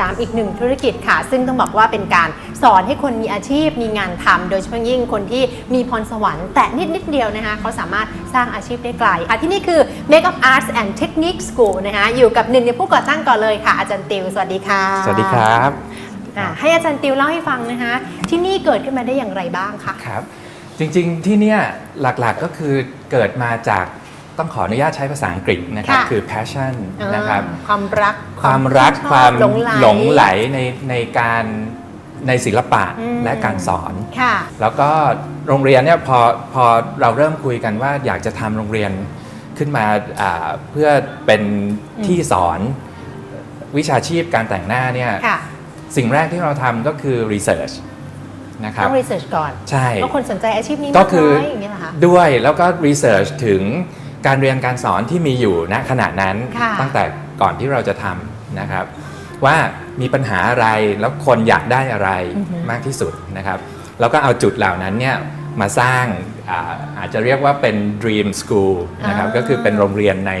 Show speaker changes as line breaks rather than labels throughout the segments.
ตามอีกหนึ่งธุรกิจค่ะ ซึ่งต้องบอกว่าเป็นการสอนให้คนมีอาชีพมีงานทำโดยเฉพาะยิ่งคนที่มีพรสวรรค์แต่นิดนิดๆเดียวนะคะเขาสามารถสร้างอาชีพได้ไกลค่ะที่นี่คือ Makeup Arts and Technique School นะคะอยู่กับหนึ่งในผู้ก่อตั้งก่อนเลยค่ะ อาจารย์ติวสวัสดีค่ะ
สวัสดีครับ
อ่าให้อาจารย์ติวเล่าให้ฟังนะคะที่นี่เกิดขึ้นมาได้อย่างไรบ้างคะ
ครับจริงๆที่เนี่ยหลักๆก็คือเกิดมาจาก ต้องขออนุญาตใช้ภาษาอังกฤษนะครับ
ค่ะ
คือ passion นะครับ
อ่าความรัก
ความรัก
ชอบ
ความ
หลงไหล
หลงไหลในในการในศิลปะ
อืม
และการสอน
ค่ะ
แล้วก็โรงเรียนเนี่ยพอพอเราเริ่มคุยกันว่าอยากจะทำโรงเรียนขึ้นมาอ่าเพื่อเป็นที่สอนวิชาชีพการแต่งหน้าเนี่ย
ค่ะ
สิ่งแรกที่เราทำก็คือ research นะครับ
ต้องรีเสิร์ชก่อน
ใช่
เพราะคนสนใจอาชีพนี้
ก็
มาก
คือ
น้อยอย่างนี้เหรอคะ
ด้วยแล้วก็ research ถึง การเรียนการสอนที่มีอยู่ณขณะนั้น
ค่ะ
ตั้งแต่ก่อนที่เราจะทำนะครับ ว่ามีปัญหาอะไรแล้วคนอยากได้อะไร
อือฮึ
มากที่สุดนะครับ แล้วก็เอาจุดเหล่านั้นเนี่ยมาสร้างอาอาจจะเรียกว่าเป็น dream school นะครับ
อ่า
ก็คือเป็นโรงเรียนใน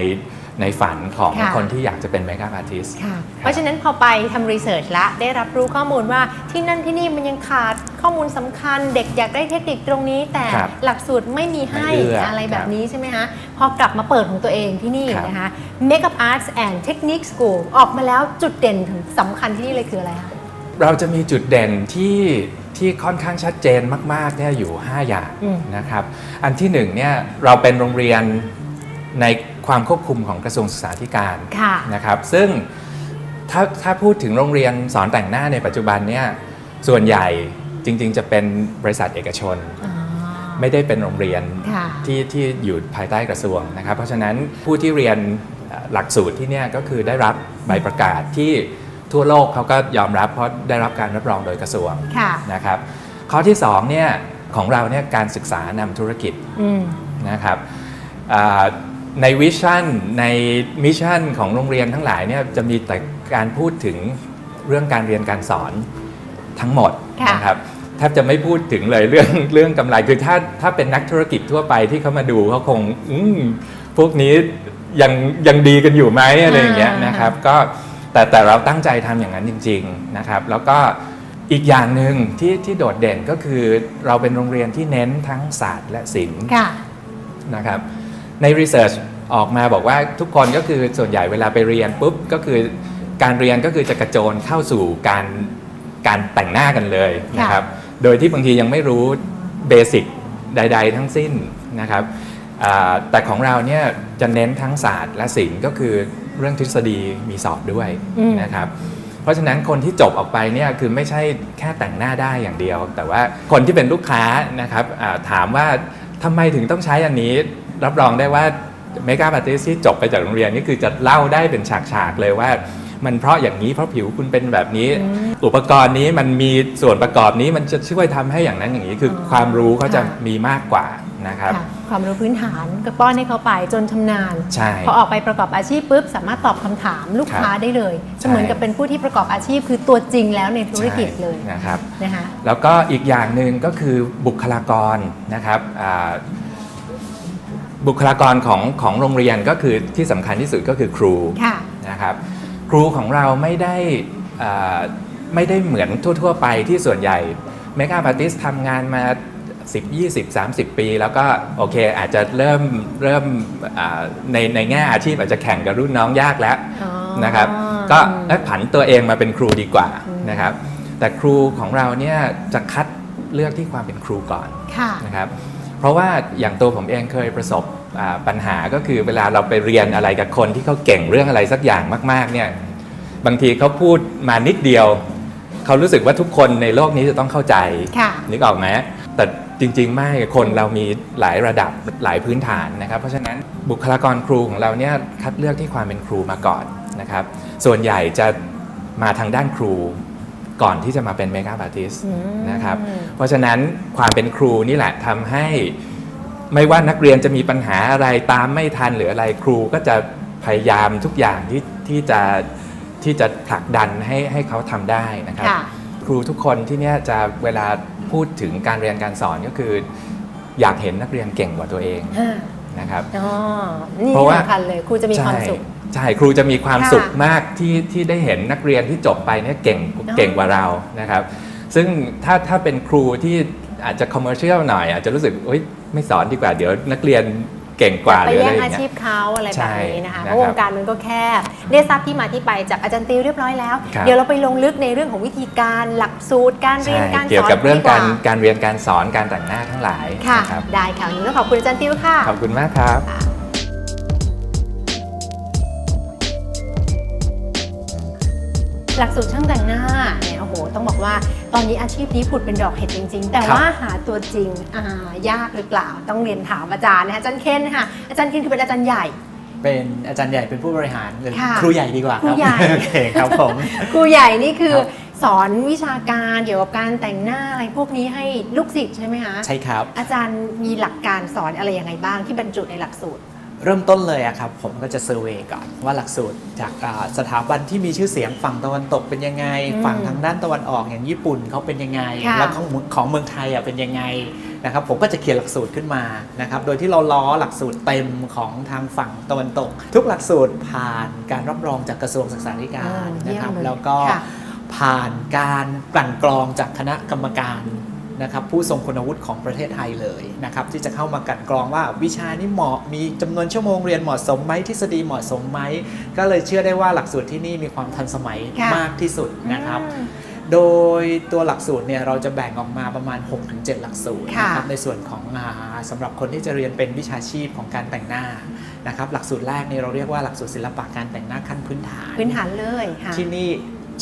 ในฝันของ
ค่ะ
คนที่อยากจะเป็น makeup artist
ค่ะ เพราะฉะนั้นพอไปทำรีเสิร์ชแล้วได้รับรู้ข้อมูลว่าที่นั่นที่นี่มันยังขาด ข้อมูลสำคัญเด็กอยากได้เทคนิคตรงนี้ แต่
ครับ
หลักสูตรไม่มีให้
ไม่เอื้ออ
อะไรแบ
ครับบ
นี้ใช่ไหมคะพอกลับมาเปิดของตัวเองที่นี่
ครับ
นะคะ Makeup Arts and Technique School ออกมาแล้วจุดเด่นถึงสำคัญที่นี่เลยคืออะไรคะ
เราจะมีจุดเด่นที่ที่ค่อนข้างชัดเจนมากๆเนี่ยอยู่ 5 อย่าง
อืม
นะครับอันที่หนึ่งเนี่ยเราเป็นโรงเรียนในความควบคุมของกระทรวงศึกษาธิการ
ค่ะ
นะครับซึ่งถ้าถ้าพูดถึงโรงเรียนสอนแต่งหน้าในปัจจุบันเนี่ยส่วนใหญ่ จริงๆ จะเป็นบริษัทเอกชน
อ๋อ
ไม่ได้เป็นโรงเรียน
ค่ะ
ที่ที่อยู่ภายใต้กระทรวงนะครับ เพราะฉะนั้นผู้ที่เรียนเอ่อหลักสูตรที่เนี่ยก็คือได้รับใบประกาศที่ทั่วโลกเขาก็ยอมรับเพราะได้รับการรับรองโดยกระทรวง
ค่ะ
นะครับ ข้อที่2เนี่ยของเราเนี่ยการศึกษานำธุรกิจ
อืม
นะครับอ่าในวิชั่นในมิชชั่นของโรงเรียนทั้งหลายเนี่ยจะมีแต่การพูดถึงเรื่องการเรียนการสอนทั้งหมด
ค่ะ
นะครับแทบจะไม่พูดถึงเลยเรื่องเรื่องกำไรคือถ้าถ้าเป็นนักธุรกิจทั่วไปที่เขามาดูเขาคงอืมพวกนี้ยังยังดีกันอยู่ไหมอะไรอย่างเงี้ยนะครับก็แต่แต่เราตั้งใจทำอย่างนั้นจริง ๆนะครับ แล้วก็อีกอย่างหนึ่งที่ที่โดดเด่นก็คือเราเป็นโรงเรียนที่เน้นทั้งศาสตร์และศิลป์
ค่ะ
นะครับในรีเสิร์ชออกมาบอกว่าทุกคนก็คือส่วนใหญ่เวลาไปเรียนปุ๊บก็คือการเรียนก็คือจะกระโจนเข้าสู่การ การแต่งหน้ากันเลยนะครับ โดยที่บางทียังไม่รู้เบสิกใด ๆ ทั้งสิ้นนะครับอ่าแต่ของเราเนี่ยจะเน้นทั้งศาสตร์และศิลป์ก็คือเรื่องทฤษฎีมีสอบด้วย
อืม
นะครับ เพราะฉะนั้นคนที่จบออกไปเนี่ยคือไม่ใช่แค่แต่งหน้าได้อย่างเดียว แต่ว่าคนที่เป็นลูกค้านะครับอ่าถามว่าทำไมถึงต้องใช้อันนี้ รับรองได้ว่าเมกาปาร์ติสที่จบไปจากโรงเรียนนี่คือจะเล่าได้เป็นฉากๆเลยว่า มันเพราะอย่างนี้เพราะผิวคุณเป็นแบบนี้ อุปกรณ์นี้มันมีส่วนประกอบนี้มันจะช่วยทำให้อย่างนั้นอย่างนี้ คืออ
อ
ความรู้เขาจะ
ค่ะ
มีมากกว่านะครับ
ค่ะความรู้พื้นฐานก็ป้อนให้เขาไปจนชำนาญ
ใช่
พอออกไปประกอบอาชีพปุ๊บสามารถตอบคำถามลูกค้า
ครับ
ได้เลย
ใช่
จะเหมือนกับเป็นผู้ที่ประกอบอาชีพ คือตัวจริงแล้วในธุรกิจเลย
ใช่นะครับ
นะคะ
แล้วก็อีกอย่างหนึ่งก็คือบุคลากรนะครับอ่าบุคลากรของของโรงเรียนก็คือที่สำคัญที่สุดก็คือครู
ค่ะ
นะครับ ครูของเราไม่ได้อ่าไม่ได้เหมือนทั่ว ๆ ไปที่ส่วนใหญ่เมกาปาติสทำงานมา 10 20 30 ปี แล้วก็โอเคอาจจะเริ่มเริ่มอ่าในในแง่อาชีพอาจจะแข่งกับรุ่นน้องยากแล้ว
อ๋อ
นะครับ ก็เอ้ยผันตัวเองมาเป็นครูดีกว่านะครับ แต่ครูของเราเนี่ยจะคัดเลือกที่ความเป็นครูก่อน
ค่ะ
นะครับ เพราะว่าอย่างตัวผมเองเคยประสบอ่าปัญหาก็คือเวลาเราไปเรียนอะไรกับคนที่เขาเก่งเรื่องอะไรสักอย่างมากๆเนี่ย บางทีเขาพูดมานิดเดียว เขารู้สึกว่าทุกคนในโลกนี้จะต้องเข้าใจ
ค่ะ
นึกออกไหมแต่จริงๆ ไม่คนเรามีหลายระดับหลายพื้นฐานนะครับ เพราะฉะนั้นบุคลากรครูของเราเนี่ยคัดเลือกที่ความเป็นครูมาก่อนนะครับ ส่วนใหญ่จะมาทางด้านครูก่อนที่จะมาเป็นเมกา a า t ติส
อืม
นะครับ เพราะฉะนั้นความเป็นครูนี่แหละทำให้ไม่ว่านักเรียนจะมีปัญหาอะไรตามไม่ทันหรืออะไรครูก็จะพยายามทุกอย่างที่ที่จะ ที่จะผลักดันให้ให้เขาทำได้นะครับ
ค่ะ
ครูทุกคนที่เนี่ยจะเวลาพูดถึงการเรียนการสอนก็คือ อยากเห็นนักเรียนเก่งกว่าตัวเอง
อ่า
นะครับ
อ๋อนี่
เพราะว่า
สำคัญเลยครูจะมีความสุข
ใช่ใช่ครูจะมีความ
ค่ะ
สุขมากที่ที่ได้เห็นนักเรียนที่จบไปเนี่ยเก่ง
อ๋อ
เก่งกว่าเรานะครับ ซึ่งถ้าถ้าเป็นครูที่อาจจะคอมเมอร์เชียลหน่อย อาจจะรู้สึกเอ้ยไม่สอนดีกว่าเดี๋ยวนักเรียน เก่งกว่าห
ไป
รืออะ
แย่
ไรงอย่าง
อา
เงี้
ชี
ย
พเขาอะไรแบ
ใช่
บนี้นะคะ
นะครับ
เพราะวงการมันก็แคบได้ทราบที่มาที่ไปจากอาจารย์ติวเรียบร้อยแล้ว
ครับ
เดี๋ยวเราไปลงลึกในเรื่องของวิธีการหลักสูตรการเรียน
ใช่
การสอน
เกี่ยวกับเรื่องการ
ดีว่
การเรียนการสอนการแต่งหน้าทั้งหลาย
ค่ะ
นะครับ
ได้ค่ะวันนี้ต้องขอบคุณอาจารย์ติวค่ะ
ขอบคุณมากครับ
หลักสูตรช่างแต่งหน้าเนี่ยโอ้โหต้องบอกว่าตอนนี้อาชีพนี้ผุดเป็นดอกเห็ดจริง ๆ แต่
ครับ
ว่าหาตัวจริงอ่ายากหรือเปล่า ต้องเรียนถามอาจารย์นะคะอาจารย์เคนค่ะอาจารย์เคนคือเป็นอาจารย์ใหญ่
เป็นอาจารย์ใหญ่เป็นผู้บริหารหรือ
ค่ะ
ครูใหญ่ดีกว่า
ครูใหญ่
โอเคครับผม
ครูใหญ่นี่คือ
ครับ
สอนวิชาการเกี่ยวกับการแต่งหน้าอะไรพวกนี้ให้ลูกศิษย์ใช่ไหมคะ
ใช่ครับ
อาจารย์มีหลักการสอนอะไรยังไงบ้างที่บรรจุในหลักสูตร
เริ่มต้นเลยอะครับผมก็จะเซอร์เวยก่อนว่าหลักสูตรจากอ่าสถาบันที่มีชื่อเสียงฝั่งตะวันตกเป็นยังไง
อืม
ฝั่งทางด้านตะวันออกอย่างญี่ปุ่นเขาเป็นยังไง
ค่ะ
แล้วของของเมืองไทยอะเป็นยังไงนะครับผมก็จะเขียนหลักสูตรขึ้นมานะครับโดยที่เราล้อหลักสูตรเต็มของทางฝั่งตะวันตก ทุกหลักสูตรผ่านการรับรองจากกระทรวงศึกษาธิกา
อ่ารเยี่ยม
นะครับ
เลย
แล้วก็
ค่ะ
ผ่านการกลั่นกรองจากคณะกรรมการ นะครับผู้ทรงคุณวุฒิของประเทศไทยเลยนะครับที่จะเข้ามากลั่นกรองว่าวิชานี้เหมาะมีจำนวนชั่วโมงเรียนเหมาะสมไหมทฤษฎีเหมาะสมไหมก็เลยเชื่อได้ว่าหลักสูตรที่นี่มีความทันสมัย
ค่ะ
มากที่สุดนะครับ
อืม
โดยตัวหลักสูตรเนี่ยเราจะแบ่งออกมาประมาณ 6-7 หลักสูตร
ค่ะ
นะครับในส่วนของอาสำหรับคนที่จะเรียนเป็นวิชาชีพของการแต่งหน้านะครับหลักสูตรแรกเนี่ยเราเรียกว่าหลักสูตรศิลปะการแต่งหน้าขั้นพื้นฐาน
พื้นฐานเลยค่ะ
ที่นี่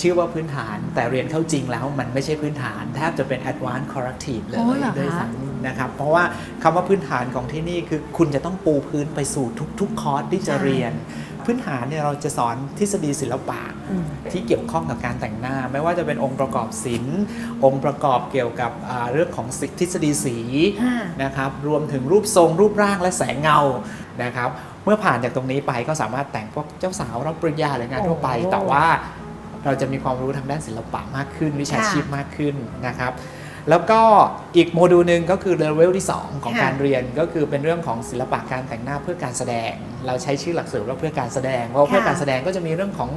ชื่อว่าพื้นฐานแต่เรียนเข้าจริงแล้วมันไม่ใช่พื้นฐานแทบจะเป็น advanced corrective เลย
โอ้เหรอคะ
ด้วยซ้ำนะครับเพราะว่าคำว่าพื้นฐานของที่นี่คือคุณจะต้องปูพื้นไปสู่ทุก ๆ คอร์สที่จะเรียน พื้นฐานเนี่ยเราจะสอนทฤษฎีศิลปะ
อืม
ที่เกี่ยวข้องกับการแต่งหน้า ไม่ว่าจะเป็นองค์ประกอบศิลป์องค์ประกอบเกี่ยวกับอ่าเรื่องของทฤษฎีสี
อ่า
นะครับรวมถึงรูปทรงรูปร่างและแสงเงานะครับเมื่อผ่านจากตรงนี้ไปก็สามารถแต่งพวกเจ้าสาวรับปริญญาหรืองานทั่วไป
โอ้
แต่ว่า เราจะมีความรู้ทางด้านศิลปะมากขึ้น วิชาชีพมากขึ้นนะครับ แล้วก็อีกโมดูลหนึ่งก็คือเลเวลที่ 2 ของการเรียนก็คือเป็นเรื่องของศิลปะการแต่งหน้าเพื่อการแสดง เราใช้ชื่อหลักสูตรว่าเพื่อการแสดงเพราะว่าเพื่อการแสดงก็จะมีเรื่องของ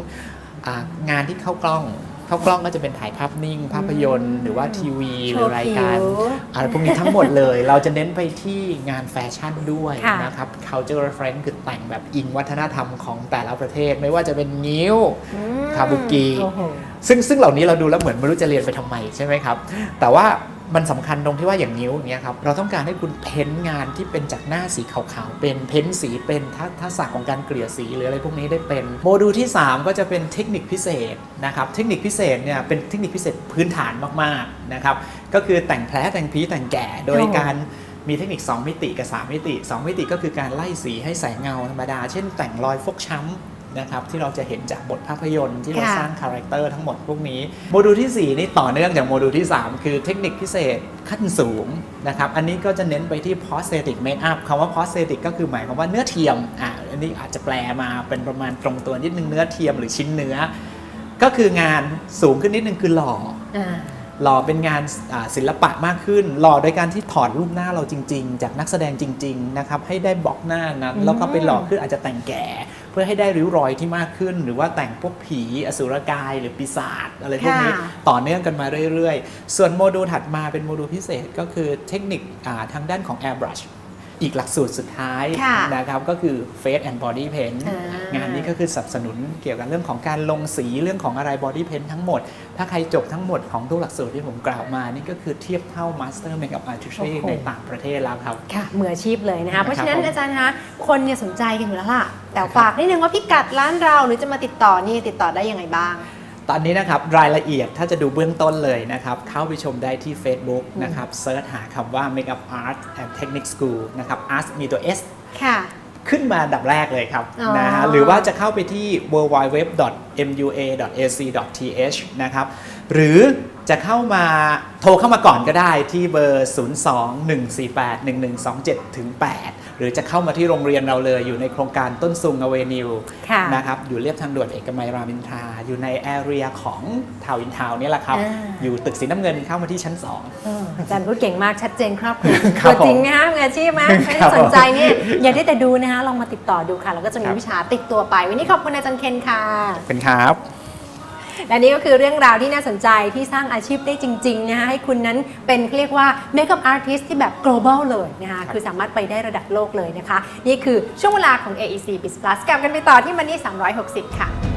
งานที่เข้ากล้อง เข้ากล้องก็จะเป็นถ่ายภาพนิ่ง ภาพยนตร์ หรือว่าทีวีหรือรายการ
โชว์ผิว
อะไรพวกนี้ทั้งหมดเลย เราจะเน้นไปที่งานแฟชั่นด้วย
ค่ะ
นะครับ culture reference คือแต่งแบบอิงวัฒนธรรมของแต่ละประเทศ ไม่ว่าจะเป็นงิ้ว
อืม
คาบุกิ
โอ้โห
ซึ่งซึ่งเหล่านี้เราดูแล้วเหมือนไม่รู้จะเรียนไปทำไมใช่ไหมครับ แต่ว่า มันสำคัญตรงที่ว่าอย่างนิ้วอย่างเงี้ยครับเราต้องการให้คุณเพ้นท์งานที่เป็นจากหน้าสีขาวๆเป็นเพ้นท์สีเป็นทัทักษะของการเกลี่ยสีหรืออะไรพวกนี้ได้เป็น โมดูลที่ 3 ก็จะเป็นเทคนิคพิเศษนะครับเทคนิคพิเศษเนี่ยเป็นเทคนิคพิเศษพื้นฐานมากๆนะครับก็คือแต่งแผลแต่งผีแต่งแก่โดย
โอ้
การมีเทคนิค 2 มิติกับ 3 มิติ 2 มิติก็คือการไล่สีให้แสงเงาธรรมดา เช่นแต่งรอยฟกช้ำ นะครับที่เราจะเห็นจากบทภาพยนตร์ที่เรา
ค่ะ
สร้างคาแรคเตอร์ทั้งหมดพวกนี้โมดูลที่ 4 นี่ต่อเนื่องจากโมดูลที่ 3 คือเทคนิคพิเศษขั้นสูงนะครับอันนี้ก็จะเน้นไปที่ prosthetic makeup คำว่า prosthetic ก็คือหมายความว่าเนื้อเทียมอะอันนี้อาจจะแปลมาเป็นประมาณตรงตัวนิดนึงเนื้อเทียมหรือชิ้นเนื้อ ก็คืองานสูงขึ้นนิดนึงคือหล่อ
อ่า
หล่อเป็นงานอ่าศิลปะมากขึ้น หล่อโดยการที่ถอดรูปหน้าเราจริง ๆ จากนักแสดงจริง ๆ นะครับ ให้ได้บล็อกหน้านั้น
อืม
แล้วก็ไปหล่อขึ้นอาจจะแต่งแก่ เพื่อให้ได้ริ้วรอยที่มากขึ้น หรือว่าแต่งพวกผีอสุรกายหรือปีศาจอะไรพวกนี้
ค่ะ
ต่อเนื่องกันมาเรื่อยๆ ส่วนโมดูลถัดมาเป็นโมดูลพิเศษก็คือเทคนิคอ่าทางด้านของ airbrush อีกหลักสูตรสุดท้าย
ค่ะ
นะครับก็คือ face and body paint
อ่าง
งานนี้ก็คือสนับสนุนเกี่ยวกับเรื่องของการลงสีเรื่องของอะไร body paint ทั้งหมด ถ้าใครจบทั้งหมดของทุกหลักสูตรที่ผมกล่าวมา นี่ก็คือเทียบเท่า master makeup artist
โอ้โห
ในต่างประเทศแล้วครับ
ค่ะมืออาชีพเลยนะคะ เพราะฉะนั้น
ผม
อาจารย์คะคนเนี่ยสนใจกันอยู่แล้วล่ะ แต่ฝากนิดนึงว่าพิกัดร้านเราหรือจะมาติดต่อนี่ติดต่อได้ยังไงบ้าง
ตอนนี้นะครับรายละเอียดถ้าจะดูเบื้องต้นเลยนะครับ เข้าไปชมได้ที่ Facebook
อืม
นะครับเซิร์ชหาคำว่า Makeup Art and Technique School นะครับ Art มีตัว S
ค่ะ
ขึ้นมาอันดับแรกเลยครับ
อ๋อ
นะฮะหรือว่าจะเข้าไปที่ w w w mua.ac.th นะครับ หรือจะเข้ามาโทรเข้ามาก่อนก็ได้ที่เบอร์ 02-148-1127ถึง8หรือจะเข้ามาที่โรงเรียนเราเลยอยู่ในโครงการต้นซุงอเวนิว
ค่ะ
นะครับ อยู่เรียบทางด่วนเอกมัยรามอินทรา อยู่ในแอเรียของทาวน์อินทาวน์นี่แหละครับ
อ่า
อยู่ตึกสีน้ำเงินเข้ามาที่ชั้น2
เอออาจารย์พูดเก่งมากชัดเจนครอบคลุม
ครั
ตัว
บผม
จริงนะคะมืออาชีพไหมใคร
ครั
ที่
บ
สนใจเนี่ยอย่าได้แต่ดูนะคะลองมาติดต่อดูค่ะ แล้วก็จะมี
ครับ
วิชาติดตัวไป วันนี้ขอบคุณอาจารย์เคนค่ะ
เป็นครับ
และนี่ก็คือเรื่องราวที่น่าสนใจที่สร้างอาชีพได้จริงๆนะคะให้คุณนั้นเป็นเรียกว่า Makeup Artist ที่แบบ global เลยนะคะคือสามารถไปได้ระดับโลกเลยนะคะ นี่คือช่วงเวลาของ AEC Biz Plus กลับกันไปต่อที่มันนี่360 ค่ะ